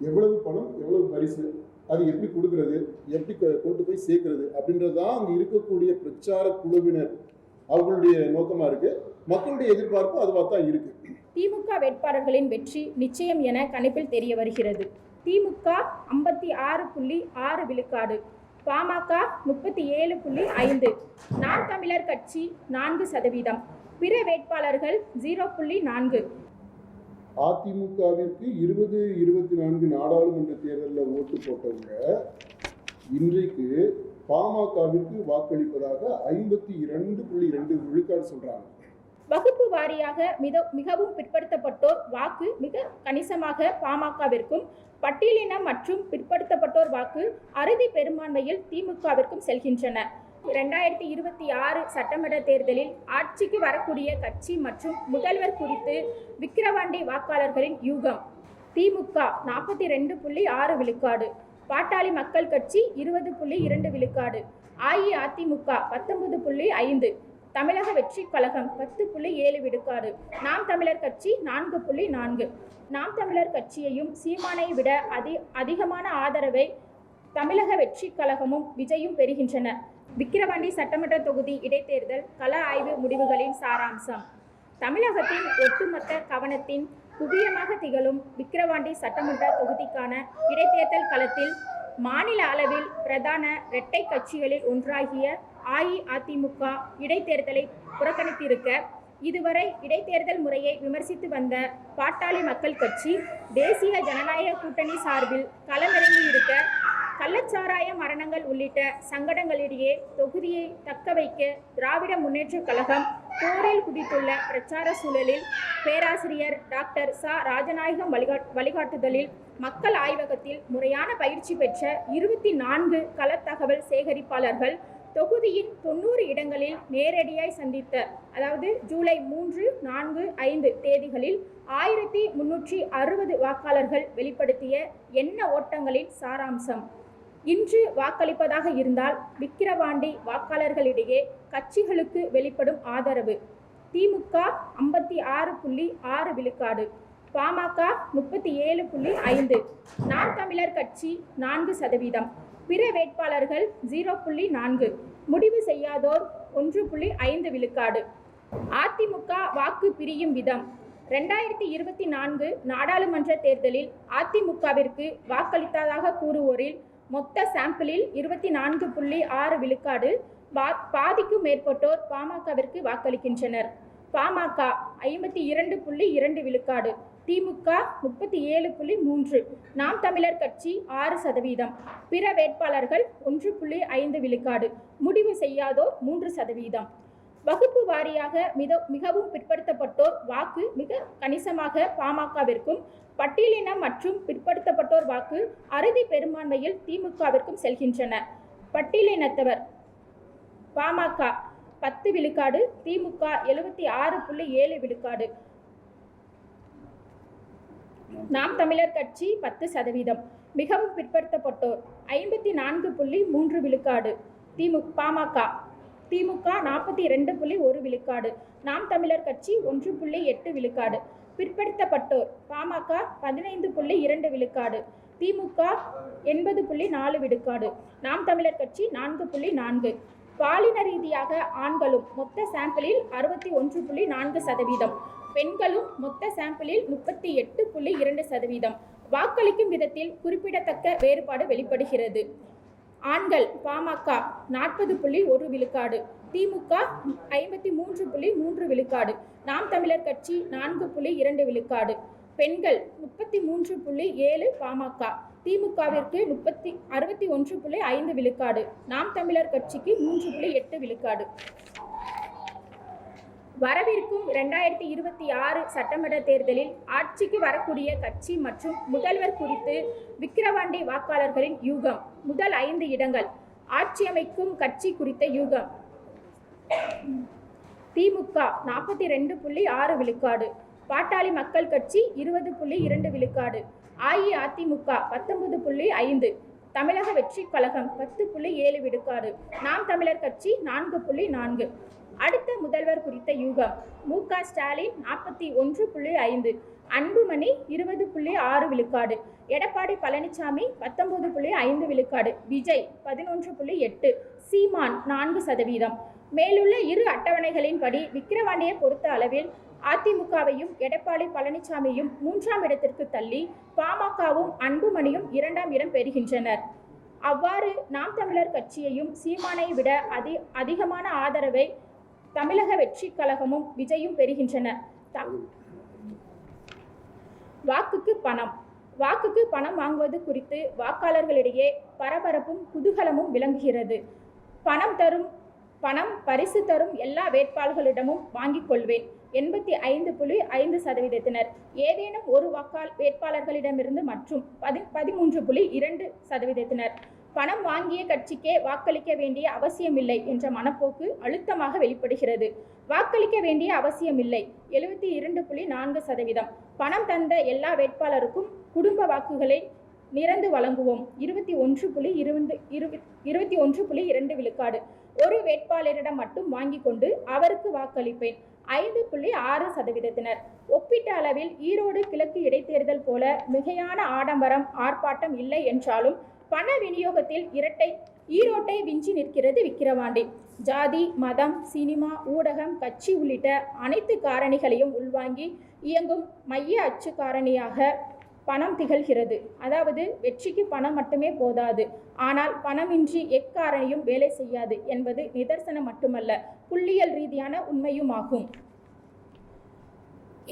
எவ்வளவு பணம் எவ்வளவு பரிசு அது எப்படி கொடுக்கறது எப்படி கொ- கொண்டு போய் சேர்க்கறது அப்படின்றது தான் அங்கே இருக்கக்கூடிய பிரச்சார குழுவினர். அவர்களுடைய நோக்கமாக இருக்கு. மக்களுடைய எதிர்பார்ப்பு அதுவாக தான் இருக்கு. திமுக வேட்பாளர்களின் வெற்றி நிச்சயம் என கணிப்பில் தெரிய வருகிறது. திமுக ஐம்பத்தி ஆறு புள்ளி ஆறு விழுக்காடு பாமக முப்பத்தி ஏழு புள்ளி ஐந்து நாம் தமிழர் கட்சி நான்கு சதவீதம் பிற வேட்பாளர்கள் ஜீரோ புள்ளி நான்கு. அதிமுகவிற்கு இருபது இருபத்தி நான்கு நாடாளுமன்ற தேர்தலில் ஓட்டு போட்டவங்க இன்றைக்கு பாமகவிற்கு வாக்களிப்பதாக ஐம்பத்தி இரண்டு புள்ளி ரெண்டு விழுக்காடு சொல்றாங்க. வகுப்பு வாரியாக மிக மிகவும் பிற்படுத்தப்பட்டோர் வாக்கு மிக கணிசமாக பாமகவிற்கும் பட்டியலினம் மற்றும் பிற்படுத்தப்பட்டோர் வாக்கு அறுதி பெரும்பான்மையில் திமுகவிற்கும் செல்கின்றன. ரெண்டாயிரத்தி இருபத்தி ஆறு சட்டமன்ற தேர்தலில் ஆட்சிக்கு வரக்கூடிய கட்சி மற்றும் முதல்வர் குறித்து விக்கிரவாண்டி வாக்காளர்களின் யூகம். திமுக நாற்பத்தி ரெண்டு புள்ளி ஆறு விழுக்காடு. பாட்டாளி மக்கள் கட்சி இருபது புள்ளி இரண்டு விழுக்காடு. அஇஅதிமுக பத்தொன்பது புள்ளி ஐந்து. தமிழக வெற்றி கழகம் பத்து புள்ளி ஏழு விழுக்காடு. நாம் தமிழர் கட்சி நான்கு புள்ளி நான்கு. நாம் தமிழர் கட்சியையும் சீமானை விட அதி அதிகமான ஆதரவை தமிழக வெற்றி கழகமும் விஜயும் பெறுகின்றன. விக்கிரவாண்டி சட்டமன்ற தொகுதி இடைத்தேர்தல் கள ஆய்வு முடிவுகளின் சாராம்சம். தமிழகத்தின் ஒட்டுமொத்த கவனத்தின் குவியமாக திகழும் விக்கிரவாண்டி சட்டமன்ற தொகுதிக்கான இடைத்தேர்தல் களத்தில் மாநில அளவில் பிரதான இரட்டை கட்சிகளில் ஒன்றாகிய அஇஅதிமுக இடைத்தேர்தலை புறக்கணித்திருக்க இதுவரை இடைத்தேர்தல் முறையை விமர்சித்து வந்த பாட்டாளி மக்கள் கட்சி தேசிய ஜனநாயக கூட்டணி சார்பில் களமிறங்கியிருக்க கள்ளச்சாராய மரணங்கள் உள்ளிட்ட சங்கடங்களிடையே தொகுதியை தக்க வைக்க திராவிட முன்னேற்றக் கழகம் போரில் குதித்துள்ள பிரச்சார சூழலில் பேராசிரியர் டாக்டர் ச. ராஜநாயகம் வழிகா வழிகாட்டுதலில் மக்கள் ஆய்வகத்தில் முறையான பயிற்சி பெற்ற இருபத்தி நான்கு களத்தகவல் சேகரிப்பாளர்கள் தொகுதியின் தொண்ணூறு இடங்களில் நேரடியாய் சந்தித்த அதாவது ஜூலை மூன்று நான்கு ஐந்து தேதிகளில் ஆயிரத்தி முன்னூற்றி அறுபது வாக்காளர்கள் வெளிப்படுத்திய எண்ண ஓட்டங்களின் சாராம்சம். இன்று வாக்களிப்பதாக இருந்தால் விக்கிரவாண்டி வாக்காளர்களிடையே கட்சிகளுக்கு வெளிப்படும் ஆதரவு. திமுக ஐம்பத்தி ஆறு புள்ளி ஆறு விழுக்காடு. பாமக முப்பத்தி ஏழு புள்ளி ஐந்து. நாம் தமிழர் கட்சி நான்கு சதவீதம். பிற வேட்பாளர்கள் ஜீரோ புள்ளி நான்கு. முடிவு செய்யாதோர் ஒன்று புள்ளி ஐந்து விழுக்காடு. அதிமுக வாக்கு பிரியும் விதம். ரெண்டாயிரத்தி இருபத்தி நான்கு நாடாளுமன்ற தேர்தலில் அதிமுகவிற்கு வாக்களித்ததாக கூறுவோரில் மொத்த சாம்பிளில் இருபத்தி நான்கு புள்ளி ஆறு விழுக்காடு பா- பாதிக்கும் மேற்பட்டோர் பாமகவிற்கு வாக்களிக்கின்றனர். பாமக ஐம்பத்தி இரண்டு புள்ளி இரண்டு விழுக்காடு திமுக முப்பத்தி ஏழு புள்ளி மூன்று நாம் தமிழர் கட்சி ஆறு சதவீதம் பிற வேட்பாளர்கள் ஒன்று புள்ளி ஐந்து விழுக்காடு முடிவு செய்யாதோர் மூன்று சதவீதம். வகுப்பு வாரியாக மித மிகவும் பிற்படுத்தப்பட்டோர் வாக்கு மிக கணிசமாக பாமகவிற்கும் பட்டியலினம் மற்றும் பிற்படுத்தப்பட்டோர் வாக்கு அறுதி பெரும்பான்மையில் திமுகவிற்கும் செல்கின்றன. பட்டியலினத்தவர் பாமக பத்து விழுக்காடு திமுக எழுபத்தி ஆறு புள்ளி ஏழு விழுக்காடு. நாம் தமிழர் கட்சி பத்து சதவீதம். மிகவும் பிற்படுத்தப்பட்டோர் ஐம்பத்தி நான்கு புள்ளி மூன்று விழுக்காடு திமுக பாமக. திமுக நாற்பத்தி ரெண்டு புள்ளி ஒரு விழுக்காடு. நாம் தமிழர் கட்சி ஒன்று புள்ளி எட்டு விழுக்காடு. பிற்படுத்தப்பட்டோர் பாமக பதினைந்து புள்ளி இரண்டு விழுக்காடு. திமுக எண்பது புள்ளி நாலு விழுக்காடு. நாம் தமிழர் கட்சி நான்கு புள்ளி நான்கு. பாலின ரீதியாக ஆண்களும் மொத்த சாம்பிளில் அறுபத்தி ஒன்று புள்ளி நான்கு சதவீதம். பெண்களும் மொத்த சாம்பிளில் முப்பத்தி எட்டு புள்ளி இரண்டு சதவீதம். வாக்களிக்கும் விதத்தில் குறிப்பிடத்தக்க வேறுபாடு வெளிப்படுகிறது. ஆண்கள் பாமக நாற்பது புள்ளி ஒரு விழுக்காடு திமுக ஐம்பத்தி மூன்று புள்ளி மூன்று விழுக்காடு நாம் தமிழர் கட்சி நான்கு புள்ளி இரண்டு விழுக்காடு பெண்கள் முப்பத்தி மூன்று புள்ளி ஏழு பாமக திமுகவிற்கு முப்பத்தி அறுபத்தி ஒன்று புள்ளி ஐந்து விழுக்காடு நாம் தமிழர் கட்சிக்கு மூன்று புள்ளி எட்டு விழுக்காடு. வரவிருக்கும் இரண்டாயிரத்தி இருபத்தி ஆறு சட்டமன்ற தேர்தலில் ஆட்சிக்கு வரக்கூடிய கட்சி மற்றும் முதல்வர் குறித்து விக்கிரவாண்டி வாக்காளர்களின் யூகம் முதல் ஐந்து இடங்கள் ஆட்சி அமைக்கும் கட்சி குறித்த யூகம். திமுக நாற்பத்தி ரெண்டு புள்ளி ஆறு விழுக்காடு பாட்டாளி மக்கள் கட்சி இருபது புள்ளி இரண்டு விழுக்காடு அஇஅதிமுக பத்தொன்பது புள்ளி ஐந்து தமிழக வெற்றி கழகம் பத்து புள்ளி ஏழு விழுக்காடு நாம் தமிழர் கட்சி நான்கு புள்ளி நான்கு. அடுத்த முதல்வர் குறித்த யூகம். மு. க. ஸ்டாலின் நாற்பத்தி ஒன்று புள்ளி ஐந்து அன்புமணி இருபது புள்ளி ஆறு விழுக்காடு எடப்பாடி பழனிசாமி பத்தொன்பது புள்ளி ஐந்து விழுக்காடு விஜய் பதினொன்று புள்ளி எட்டு சீமான் நான்கு சதவீதம். மேலுள்ள இரு அட்டவணைகளின்படி விக்கிரவாண்டியை பொறுத்த அளவில் அதிமுகவையும் எடப்பாடி பழனிசாமியும் மூன்றாம் இடத்திற்கு தள்ளி பாமகவும் அன்புமணியும் இரண்டாம் இடம் பெறுகின்றனர். அவ்வாறு நாம் தமிழர் கட்சியையும் சீமானை விட அதி அதிகமான ஆதரவை தமிழக வெற்றி கழகமும் விஜயும் பெறுகின்றனர் வாக்குக்கு பணம். வாக்குக்கு பணம் வாங்குவது குறித்து வாக்காளர்களிடையே பரபரப்பும் குதூகலமும் விளங்குகிறது. பணம் தரும் பணம் பரிசு தரும் எல்லா வேட்பாளர்களிடமும் வாங்கிக் கொள்வேன். எண்பத்தி ஐந்து புள்ளி ஐந்து சதவீதத்தினர். ஏதேனும் ஒரு வாக்காள் வேட்பாளர்களிடமிருந்து மற்றும் பதி பதிமூன்று புள்ளி இரண்டு சதவீதத்தினர். பணம் வாங்கிய கட்சிக்கே வாக்களிக்க வேண்டிய அவசியமில்லை என்ற மனப்போக்கு அழுத்தமாக வெளிப்படுகிறது. வாக்களிக்க வேண்டிய அவசியமில்லை. எழுபத்தி இரண்டு புள்ளி நான்கு சதவீதம். பணம் தந்த எல்லா வேட்பாளருக்கும் குடும்ப வாக்குகளை நிறந்து வழங்குவோம். இருபத்தி ஒன்று புள்ளி இருபது இருபத்தி ஒன்று புள்ளி இரண்டு விழுக்காடு. ஒரு வேட்பாளரிடம் மட்டும் வாங்கி கொண்டு அவருக்கு வாக்களிப்பேன். ஐந்து புள்ளி ஆறு சதவீதத்தினர். ஒப்பீட்டு அளவில் ஈரோடு கிழக்கு இடைத்தேர்தல் போல மிகையான ஆடம்பரம் ஆர்ப்பாட்டம் இல்லை என்றாலும் பண விநியோகத்தில் இரட்டை ஈரோட்டை விஞ்சி நிற்கிறது விக்கிரவாண்டி. ஜாதி மதம் சினிமா ஊடகம் கட்சி உள்ளிட்ட அனைத்து காரணிகளையும் உள்வாங்கி இயங்கும் மைய அச்சு காரணியாக பணம் திகழ்கிறது. அதாவது வெற்றிக்கு பணம் மட்டுமே போதாது. ஆனால் பணமின்றி எக்காரணியும் வேலை செய்யாது என்பது நிதர்சனம் மட்டுமல்ல புள்ளியியல் ரீதியான உண்மையுமாகும்.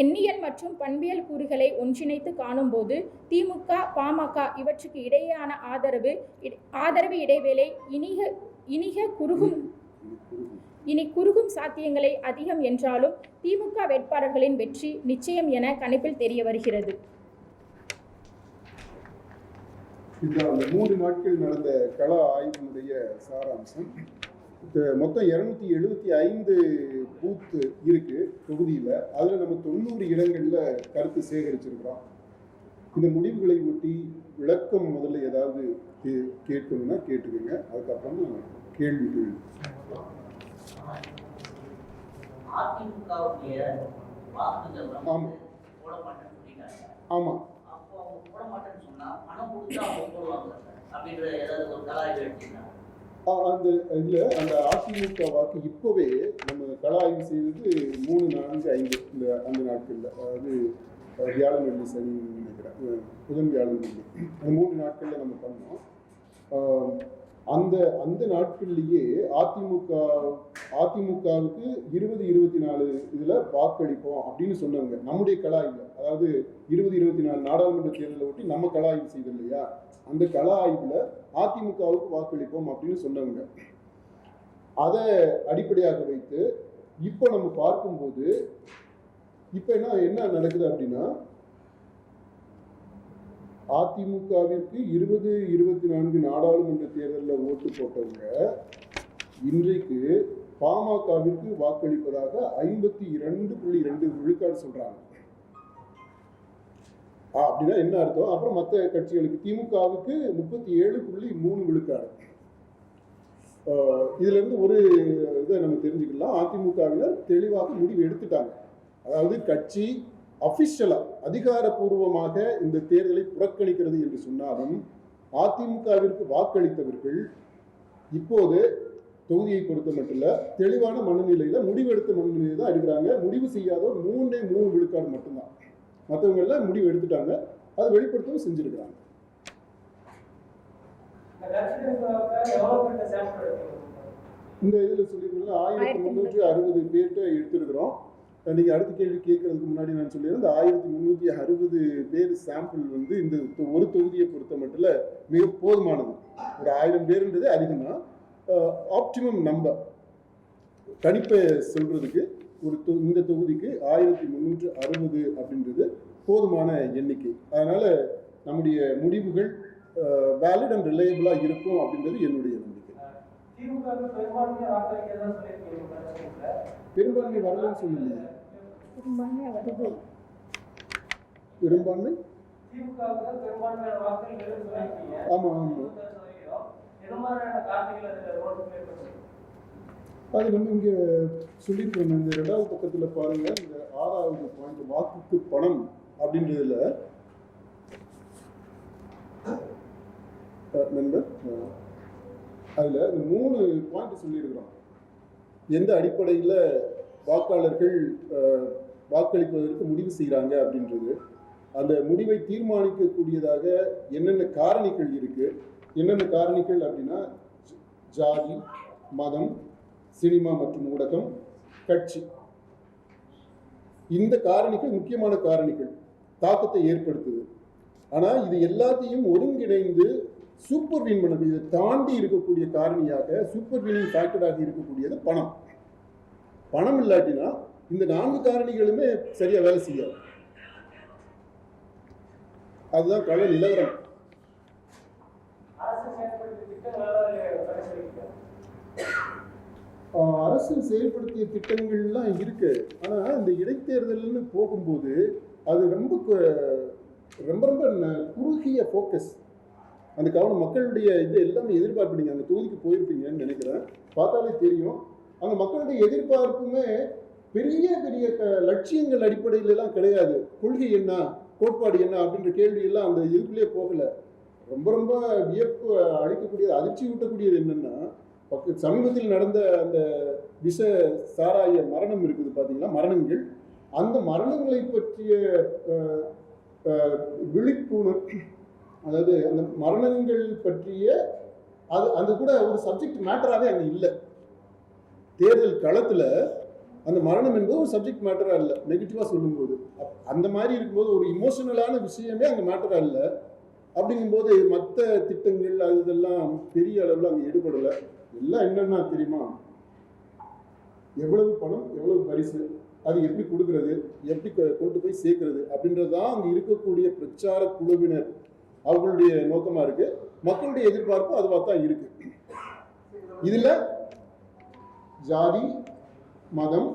எண்ணியல் மற்றும் பண்பியல் கூறுகளை ஒன்றிணைத்து காணும்போது திமுக பாமக இவற்றுக்கு இடையேயான ஆதரவு ஆதரவு இடைவேளை இனிக இனிக குறுகும் இனி குறுகும் சாத்தியங்களை அதிகம் என்றாலும் திமுக வேட்பாளர்களின் வெற்றி நிச்சயம் என கணிப்பில் தெரிய வருகிறது. இந்த மூன்று நாட்கள் நடந்த கள ஆய்வினுடைய சாராம்சம். மொத்தம் இரநூத்தி எழுபத்தி ஐந்து பூத்து இருக்கு தொகுதியில். அதில் நம்ம தொண்ணூறு இடங்களில் கருத்து சேகரிச்சிருக்கிறோம். இந்த முடிவுகளை ஒட்டி விளக்கம் முதல்ல ஏதாவது கே- கேட்கணும்னா கேட்டுக்கோங்க. அதுக்கப்புறமா கேள்விகள் அதிமுகவுடைய வாக்குகள் ஆமா. வந்து போட மாட்டேன்னு சொல்லிட்டாங்க ஆமாம் அந்த இதில் அந்த அதிமுக வாக்கு இப்போவே நம்ம கள ஆய்வு செய்தது மூணு நான்கு ஐந்து இந்த அந்த நாட்களில். அதாவது வியாழமல்லி வியாழன் வெள்ளி சனி நினைக்கிறேன். புதன் வியாழன் வெள்ளி. அந்த மூணு நாட்களில் நம்ம பண்ணோம். அந்த அந்த நாட்கள்லேயே அதிமுக அதிமுகவுக்கு இருபது இருபத்தி நாலு இதில் வாக்களிப்போம் அப்படின்னு சொன்னவங்க நம்முடைய கலாய்வில் அதாவது இருபது இருபத்தி நாலு நாடாளுமன்ற தேர்தலை ஒட்டி நம்ம கலாய்வு செய்தோம் இல்லையா? அந்த கள ஆய்வில் அதிமுகவுக்கு வாக்களிப்போம் அப்படின்னு சொன்னவங்க. அதை அடிப்படையாக வைத்து இப்போ நம்ம பார்க்கும்போது இப்போ என்ன என்ன நடக்குது அப்படின்னா அதிமுகவிற்கு இருபது இருபத்தி நான்கு நாடாளுமன்ற தேர்தலில் ஓட்டு போட்டவங்க இன்றைக்கு பாமகவிற்கு வாக்களிப்பதாக ஐம்பத்தி இரண்டு புள்ளி ரெண்டு விழுக்காடு சொல்றாங்க. அப்படின்னா என்ன அர்த்தம்? அப்புறம் மற்ற கட்சிகளுக்கு திமுகவுக்கு முப்பத்தி ஏழு புள்ளி மூணு விழுக்காடு. ஆஹ் இதுல இருந்து ஒரு இதை நம்ம தெரிஞ்சுக்கலாம். அதிமுகவினர் தெளிவாக முடிவு எடுத்துட்டாங்க. அதாவது கட்சி அபிஷியலா அதிகாரப்பூர்வமாக இந்த தேர்தலை புறக்கணிக்கிறது என்று சொன்னாலும் அதிமுகவிற்கு வாக்களித்தவர்கள் இப்போது தொகுதியை பொறுத்த மட்டும் தெளிவான மனநிலையில முடிவெடுத்த மனநிலையில தான் இருக்கிறாங்க. முடிவு செய்யாதவர் மூன்றே மூணு விழுக்காடு மட்டும்தான். மற்றவங்க எல்லாம் முடிவு எடுத்துட்டாங்க. அதை வெளிப்படுத்தவும் செஞ்சிருக்கிறாங்க. இந்த இதில் சொல்லியிருக்கீங்களா ஆயிரத்தி ஆயிரத்தி முந்நூற்றி அறுபது பேர்கிட்ட எடுத்திருக்கிறோம். நீங்க அடுத்த கேள்வி கேட்கறதுக்கு முன்னாடி நான் சொல்லிடுறேன் இந்த ஆயிரத்தி முந்நூற்றி அறுபது பேர் சாம்பிள் வந்து இந்த ஒரு தொகுதியை பொறுத்த மட்டும் மிக போதுமானது. ஒரு ஆயிரம் பேருன்றது அதிகமாக ஆப்டிமம் நம்பர் கணிப்பை சொல்றதுக்கு ஒரு தொ- இந்த தொகுதிக்கு ஆயிரத்தி முந்நூற்று அறுபது அப்படின்றது போதுமான எண்ணிக்கை. அதனால நம்முடைய முடிவுகள் வேலிட் அண்ட் ரிலையபிளாக இருக்கும் அப்படின்றது என்னுடைய நம்பிக்கை. பெரும்பான்மை வரலன்னு சொல்லலையே. பெரும்பான்மையா வருது. பெரும்பான்மை? திமுகவுக்கு தான் அது வந்து இங்கே சொல்லியிருக்கோம் இந்த ரெண்டாவது பக்கத்தில் பாருங்க இந்த ஆறாவது பாயிண்ட் வாக்குக்கு பணம் அப்படின்றதுல. நண்பர் அதில் இந்த மூணு பாயிண்ட் சொல்லியிருக்கிறோம். எந்த அடிப்படையில் வாக்காளர்கள் வாக்களிப்பதற்கு முடிவு செய்கிறாங்க அப்படின்றது. அந்த முடிவை தீர்மானிக்கக்கூடியதாக என்னென்ன காரணிகள் இருக்குது என்னென்ன காரணிகள் அப்படின்னா ஜாதி மதம் சினிமா மற்றும் ஊடகம் கட்சி. இந்த காரணிகள் முக்கியமான காரணிகள். தாக்கத்தை ஏற்படுத்துது. ஆனால் இது எல்லாத்தையும் ஒருங்கிணைந்து சூப்பர் வீன் பண்ண இதை தாண்டி இருக்கக்கூடிய காரணியாக சூப்பர் வினிங் ஃபேக்டராக இருக்கக்கூடியது பணம். பணம் இல்லாட்டினா இந்த நான்கு காரணிகளுமே சரியாக வேலை செய்யாது. அதுதான் கல நிலவரம் அரசு செயல்படுத்திய திட்டங்களால பரிசீலிக்க ஆஹ் அரசு செயல்படுத்திய திட்டங்கள்லாம் இருக்கு. ஆனா இந்த இடைத்தேர்தல்னு போகும்போது அது ரொம்ப ரொம்ப ரொம்ப குறுகிய ஃபோக்கஸ் அந்த கவனம் மக்களுடைய இது எல்லாமே எதிர்பார்ப்பு நீங்க அந்த தொகுதிக்கு போயிருப்பீங்கன்னு நினைக்கிறேன். பார்த்தாலே தெரியும். அந்த மக்களுடைய எதிர்பார்ப்புமே பெரிய பெரிய க லட்சியங்கள் அடிப்படையில எல்லாம் கிடையாது. கொள்கை என்ன? கோட்பாடு என்ன? அப்படின்ற கேள்வி எல்லாம் அந்த இதுக்குள்ளேயே போகல. ரொம்ப ரொம்ப வியப்பு அளிக்கக்கூடியது அதிர்ச்சி ஊட்டக்கூடியது என்னன்னா சமீபத்தில் நடந்த அந்த விஷ சாராய மரணம் இருக்குது பார்த்தீங்கன்னா மரணங்கள். அந்த மரணங்களை பற்றிய விழிப்புணர்வு அதாவது அந்த மரணங்கள் பற்றிய அது அந்த கூட ஒரு சப்ஜெக்ட் மேட்டராகவே அங்கே இல்லை. தேர்தல் களத்தில் அந்த மரணம் என்பது ஒரு சப்ஜெக்ட் மேட்டராக இல்லை. நெகட்டிவாக சொல்லும்போது. அப்- அந்த மாதிரி இருக்கும்போது ஒரு இமோஷனலான விஷயமே அங்கே மேட்டராக இல்லை. அப்படிங்கும்போது மற்ற திட்டங்கள் அது இதெல்லாம் பெரிய அளவில் அங்கே ஈடுபடலை. எல்லாம் என்னென்னா தெரியுமா? எவ்வளவு பணம் எவ்வளவு பரிசு அது எப்படி கொடுக்கறது எப்படி கொ- கொண்டு போய் சேர்க்கறது அப்படின்றது தான் அங்கே இருக்கக்கூடிய பிரச்சார குழுவினர். அவர்களுடைய நோக்கமா இருக்கு. மக்களுடைய எதிர்பார்ப்பு அதுவாக தான் இருக்கு. இதுல ஜாதி மதம்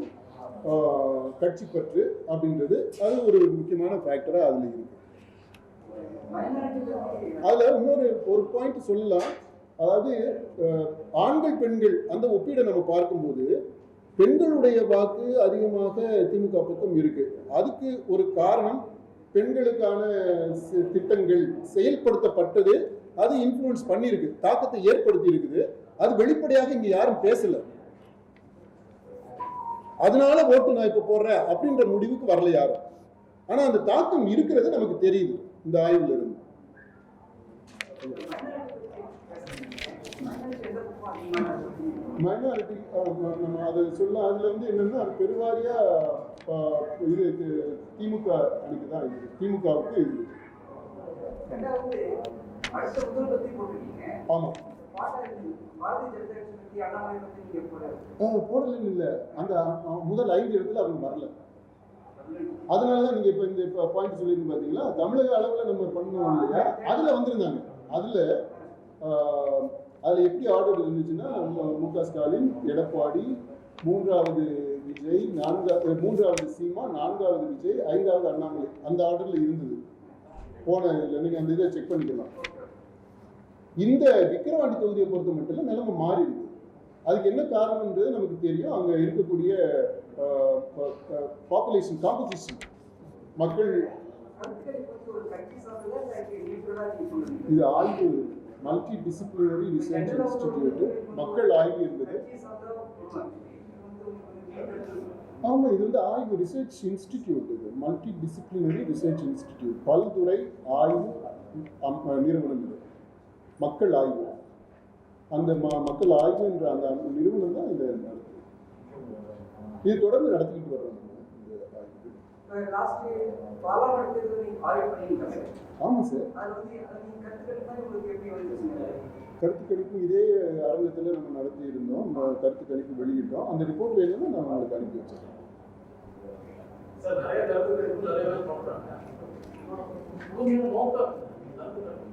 கட்சி பற்று அப்படின்றது அது ஒரு முக்கியமான ஃபேக்டரா அதுல இருக்கு. அதுல இன்னொரு ஒரு பாயிண்ட் சொல்லலாம். அதாவது ஆண்கள் பெண்கள் அந்த ஒப்பீடை நம்ம பார்க்கும்போது பெண்களுடைய வாக்கு அதிகமாக திமுக பக்கம் இருக்கு. அதுக்கு ஒரு காரணம் பெண்களுக்கான திட்டங்கள் செயல்படுத்தப்பட்டது அது இன்ஃப்ளூயன்ஸ் பண்ணியிருக்கு தாக்கத்தை ஏற்படுத்தி இருக்குது அது வெளிப்படையாக இங்க யாரும் பேசல. அதனால ஓட்டு நான் இப்ப போடுறேன் அப்படின்ற முடிவுக்கு வரல யாரும். ஆனா அந்த தாக்கம் இருக்கிறது நமக்கு தெரியுது இந்த ஆய்வுல இருந்து. மைனாரிட்டி uh, uh, நம்ம அதை சொல்ல அதுல வந்து என்னன்னா அது பெருவாரியா இது திமுக அன்னைக்கு தான் இது. திமுகவுக்கு இது. ரெண்டாவது ஆமா போடலன்னு இல்லை. அந்த முதல் ஐந்து இடத்துல அவங்க வரல. அதனால தான் நீங்க இப்ப இந்த பாயிண்ட் சொல்லியிருந்து பாத்தீங்களா? தமிழக அளவில் நம்ம பண்ணோம் இல்லையா? அதுல வந்திருந்தாங்க. அதுல அதுல எப்படி ஆர்டர் இருந்துச்சுன்னா மு- க ஸ்டாலின் எடப்பாடி மூன்றாவது விஜய் நான்காவது மூன்றாவது சீமா நான்காவது விஜய் ஐந்தாவது அண்ணாமலை. அந்த ஆர்டர்ல இருந்தது. போன இதுல நீங்க அந்த இதை செக் பண்ணிக்கலாம். இந்த விக்கிரவாண்டி தொகுதியை பொறுத்த மட்டும் இல்ல நிலைமை மாறி இருக்கு. அதுக்கு என்ன காரணம்ன்றது நமக்கு தெரியும். அங்க இருக்கக்கூடிய பாப்புலேஷன் காம்பசிஷன் மக்கள் இது ஆய்வு மல்டி டிசிப்ளினரி ரிசர்ச் இன்ஸ்டிடியூட் மக்கள் ஆய்வு என்பது. ஆமாம் இது வந்து ஆய்வு ரிசர்ச் இன்ஸ்டிடியூட் இது. மல்டி டிசிப்ளினரி ரிசர்ச் இன்ஸ்டிடியூட் பல்துறை ஆய்வு நிறுவனம் இது. மக்கள் ஆய்வு. அந்த ம- மக்கள் ஆய்வு என்ற அந்த நிறுவனம் தான் இதை நடத்துது. இது தொடர்ந்து நடத்திக்கிட்டு வர்றோம் எப்படி வந்துச்சுங்க கருத்து கணிப்பு இதே அரங்கத்தில் நம்ம நடத்தி இருந்தோம் நம்ம கருத்து கணிப்பு வெளியிட்டோம். அந்த ரிப்போர்ட் வேணும்னா நான் உங்களுக்கு அனுப்பி வச்சிருக்கேன் சார் நிறைய கருத்து கணிப்பு நிறைய பேர் பண்றாங்க உங்க நோக்கம். கருத்து கணிப்பு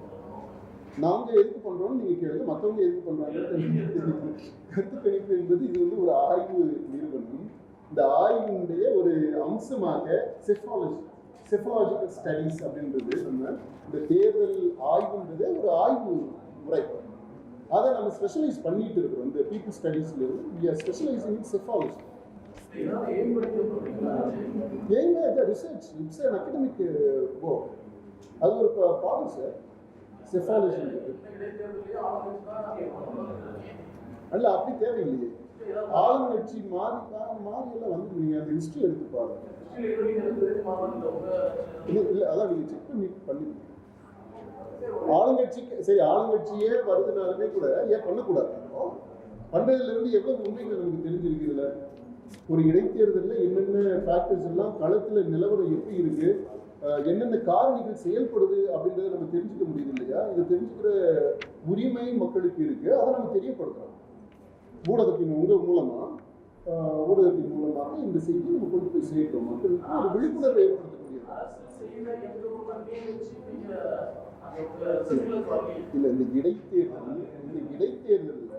நாங்க எதுக்கு பண்றோம்னு நீங்க கேளுங்க. மத்தவங்க எதுக்கு பண்றாங்கன்னு கருத்து கணிப்பு என்பது இது வந்து ஒரு ஆய்வு நிறுவனம். இந்த ஆய்வினுடைய ஒரு அம்சமாக செஃபாலஜி செஃபாலஜிக்கல் ஸ்டடீஸ் அப்படின்றது நம்ம இந்த தேர்தல் ஆய்வுன்றது ஒரு ஆய்வு முறை. அதை நம்ம ஸ்பெஷலைஸ் பண்ணிட்டு இருக்கிறோம். இந்த பீப்புள் ஸ்டடீஸ்ல இருந்து we are specialising in psephology ஏங்க இந்த research it's an academic work அது ஒரு பாடம் சார் செஃபாலஜி அல்ல அப்படி தேவையில்லையே. ஆளுங்கட்சி மாறி கா- மாறி எல்லாம் வந்து நீங்க அந்த ஹிஸ்டரி எடுத்து பாருங்க. இல்லை அதான் நீங்க செக் பண்ணி பண்ணி ஆளுங்கட்சிக்கு சரி ஆளுங்கட்சியே வருதுனாலுமே கூட ஏன் பண்ணக்கூடாது? பண்றதுல இருந்து எவ்வளவு உண்மைகள் நமக்கு தெரிஞ்சிருக்குதுல? ஒரு இடைத்தேர்தலில் என்னென்ன ஃபேக்டர்ஸ் எல்லாம் களத்துல நிலவரம் எப்படி இருக்கு? என்னென்ன காரணிகள் செயல்படுது அப்படின்றத நம்ம தெரிஞ்சுக்க முடியுது இல்லையா? இதை தெரிஞ்சுக்கிற உரிமை மக்களுக்கு இருக்கு. அதை நம்ம தெரியப்படுத்துறோம் ஊடகத்தின் உங்கள் மூலமா ஊடகத்தின் மூலமாக இந்த செய்தி நம்ம கொண்டு போய் சேர்க்கிறோம். மக்களுக்கு ஒரு விழிப்புணர்வை ஏற்படுத்தக்கூடியது. இல்ல இந்த இடைத்தேர்தல் இந்த இடைத்தேர்தலில்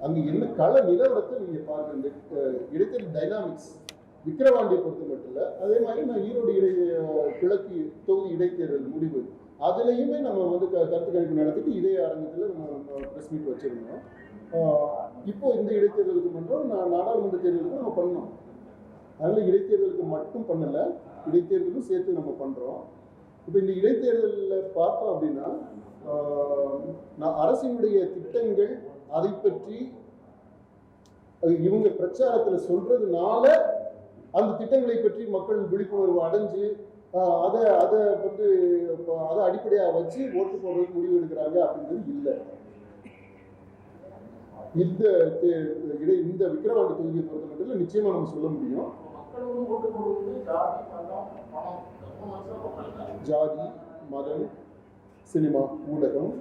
அங்கே என்ன கள நிலவரத்தை நீங்க பாருங்க இந்த இடைத்தேர்தல் டைனாமிக்ஸ் விக்கிரவாண்டியை பொறுத்த மட்டும் இல்லை அதே மாதிரி நான் ஈரோடு இடை கிழக்கு தொகுதி இடைத்தேர்தல் முடிவு அதுலயுமே நம்ம வந்து க- கருத்து கணிப்பு நடத்திட்டு இதே அரங்கத்தில் நம்ம ப்ரெஸ் மீட் வச்சிருந்தோம். இப்போ இந்த இடைத்தேர்தலுக்கு மட்டும் நான் நாடாளுமன்ற தேர்தலுக்கு நம்ம பண்ணோம் அதனால இடைத்தேர்தலுக்கு மட்டும் பண்ணல இடைத்தேர்தலும் சேர்த்து நம்ம பண்றோம். இப்போ இந்த இடைத்தேர்தலில் பார்த்தோம் அப்படின்னா நான் அரசினுடைய திட்டங்கள் அதை பற்றி இவங்க பிரச்சாரத்தில் சொல்றதுனால அந்த திட்டங்களை பற்றி மக்கள் விழிப்புணர்வு அடைஞ்சு அதை அதை வந்து இப்போ அதை அடிப்படையாக வச்சு ஓட்டு போடுறதுக்கு முடிவு எடுக்கிறாங்க அப்படின்றது இல்லை. இந்த இடை இந்த விக்கிரவாண்டி தொகுதியை பொறுத்த மட்டும் இல்லை நிச்சயமா நம்ம சொல்ல முடியும். ஜாதி மதம் சினிமா ஊடகம்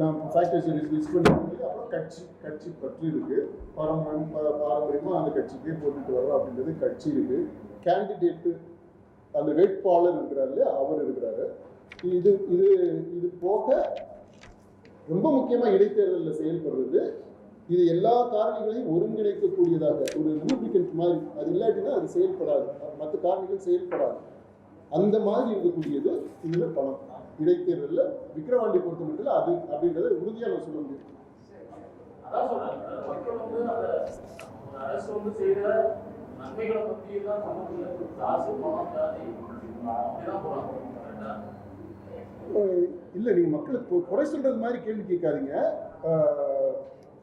நான் ஃபேக்டரி லிஸ்ட் பண்ணி அப்புறம் கட்சி கட்சி பற்றி இருக்கு. பாரம்பரியம் பாரம்பரியமாக அந்த கட்சிக்கே போட்டுட்டு வரோம் அப்படின்றது கட்சி இருக்கு. கேண்டிடேட்டு அந்த வேட்பாளர் இருக்கிறாரு இல்லையா? அவர் இருக்கிறாரு. இது இது இது போக ரொம்ப முக்கியமா இடைத்தேர்தலில் செயல்படுறது. இது எல்லா காரணிகளையும் ஒருங்கிணைக்கக்கூடியதாக ஒரு லூப்ளிகன்ட் மாதிரி அது இல்லாட்டினா அது செயல்படாது. மற்ற காரணிகள் செயல்படாது. அந்த மாதிரி இருக்கக்கூடியது இதுல பணம். இடைத்தேர்தலில் விக்கிரவாண்டி பொறுத்த மட்டும் அது அப்படின்றத உறுதியா நான் சொல்ல முடியும். அரசு வந்து நன்மைகளை காசு பணம் அப்படிதான் இல்லை நீங்கள் மக்களுக்கு குறை சொல்கிறது மாதிரி கேள்வி கேட்காதீங்க.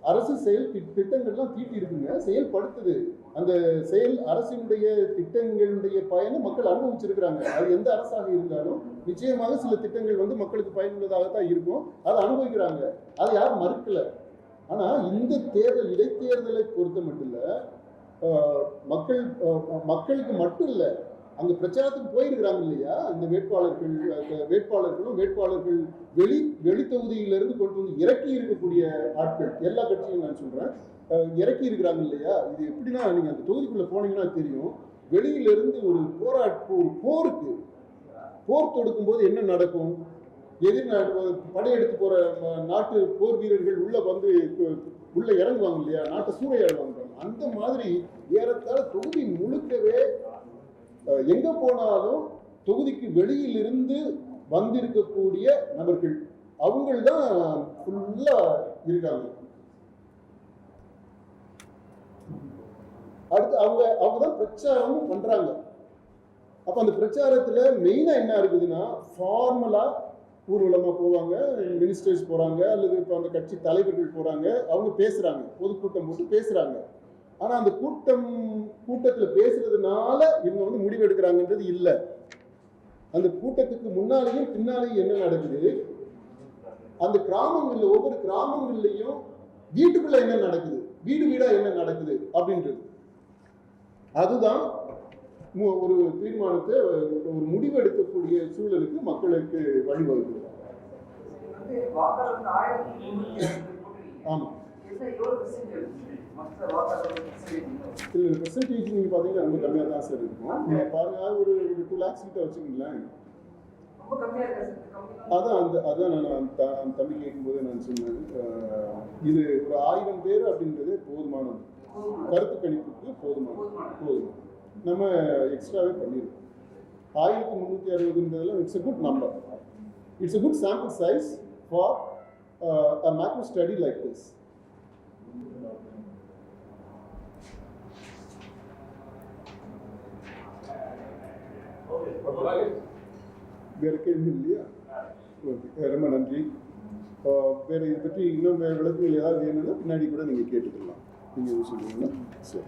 அரசு செயல் திட்டங்கள்லாம் தீட்டி இருக்குங்க செயல்படுத்துது. அந்த செயல் அரசினுடைய திட்டங்களுடைய பயனை மக்கள் அனுபவிச்சிருக்கிறாங்க. அது எந்த அரசாக இருந்தாலும் நிச்சயமாக சில திட்டங்கள் வந்து மக்களுக்கு பயனுள்ளதாகத்தான் இருக்கும். அதை அனுபவிக்கிறாங்க. அதை யாரும் மறுக்கல. ஆனால் இந்த தேர்தல் இடைத்தேர்தலை பொறுத்த மட்டும் இல்லை மக்கள் மக்களுக்கு மட்டும் இல்லை அந்த பிரச்சாரத்துக்கு போயிருக்கிறாங்க இல்லையா? இந்த வேட்பாளர்கள் அந்த வேட்பாளர்களும் வேட்பாளர்கள் வெளி வெளி தொகுதியிலிருந்து கொண்டு வந்து இறக்கி இருக்கக்கூடிய ஆட்கள் எல்லா கட்சியும் நான் சொல்கிறேன் இறக்கி இருக்கிறாங்க இல்லையா? இது எப்படின்னா நீங்கள் அந்த தொகுதிக்குள்ளே போனீங்கன்னா தெரியும். வெளியிலிருந்து ஒரு போராட்ட ஒரு போருக்கு போர் தொடுக்கும் போது என்ன நடக்கும்? எதிர் படையெடுத்து போகிற நாட்டு போர் வீரர்கள் உள்ள வந்து உள்ளே இறங்குவாங்க இல்லையா? நாட்டை சூறையாடுவாங்க. அந்த மாதிரி ஏறத்தாழ தொகுதி முழுக்கவே எங்க போனாலும் தொகுதிக்கு வெளியிலிருந்து வந்திருக்கக்கூடிய நபர்கள் அவங்கள் தான் ஃபுல்லா இருக்காங்க. அடுத்து அவங்க அவங்க தான் பிரச்சாரமும் பண்றாங்க. அப்ப அந்த பிரச்சாரத்துல மெயினா என்ன இருக்குதுன்னா ஃபார்மலா ஊர்வலமா போவாங்க மினிஸ்டர்ஸ் போறாங்க அல்லது இப்போ அந்த கட்சி தலைவர்கள் போறாங்க அவங்க பேசுறாங்க பொதுக்கூட்டம் போட்டு பேசுறாங்க. ஆனா அந்த கூட்டம் கூட்டத்துல பேசுறதுனால இவங்க வந்து முடிவு எடுக்கிறாங்கன்றது இல்லை. அந்த கூட்டத்துக்கு முன்னாலேயும் பின்னாலேயும் என்ன நடக்குது? அந்த கிராமங்கள்ல ஒவ்வொரு கிராமங்கள்லயும் வீட்டுக்குள்ள என்ன நடக்குது? வீடு வீடா என்ன நடக்குது? அப்படின்றது. அதுதான் ஒரு தீர்மானத்தை ஒரு முடிவெடுக்கக்கூடிய சூழலுக்கு மக்களுக்கு போட்டிருக்கீங்க. ஆமா. இதுல பெர்சன்டேஜ் நீங்க பாத்தீங்கன்னா ரொம்ப கம்மியா தான் சார் இருக்கும் நீங்க பாருங்க ஒரு டூ லேக்ஸ் கிட்ட வச்சுக்கோங்களேன். அதான் அந்த அதான் நான் அந்த தம்பி கேட்கும்போது நான் சொன்னேன் இது ஒரு ஆயிரம் பேர் அப்படின்றது போதுமானது கருத்து கணிப்புக்கு போதுமானது போதும் நம்ம எக்ஸ்ட்ராவே பண்ணிருக்கோம் ஆயிரத்தி முந்நூற்றி அறுபதுன்றதுல it's a good number it's a good sample size for a macro study like this. வேறு கேள்வி இல்லையா? ஓகே. ரொம்ப நன்றி. வேறு இதை பற்றி இன்னும் வேறு விளக்கங்கள் ஏதாவது வேணும்னா பின்னாடி கூட நீங்கள் கேட்டுக்கலாம். நீங்கள் சொல்லுவீங்களா? சரி.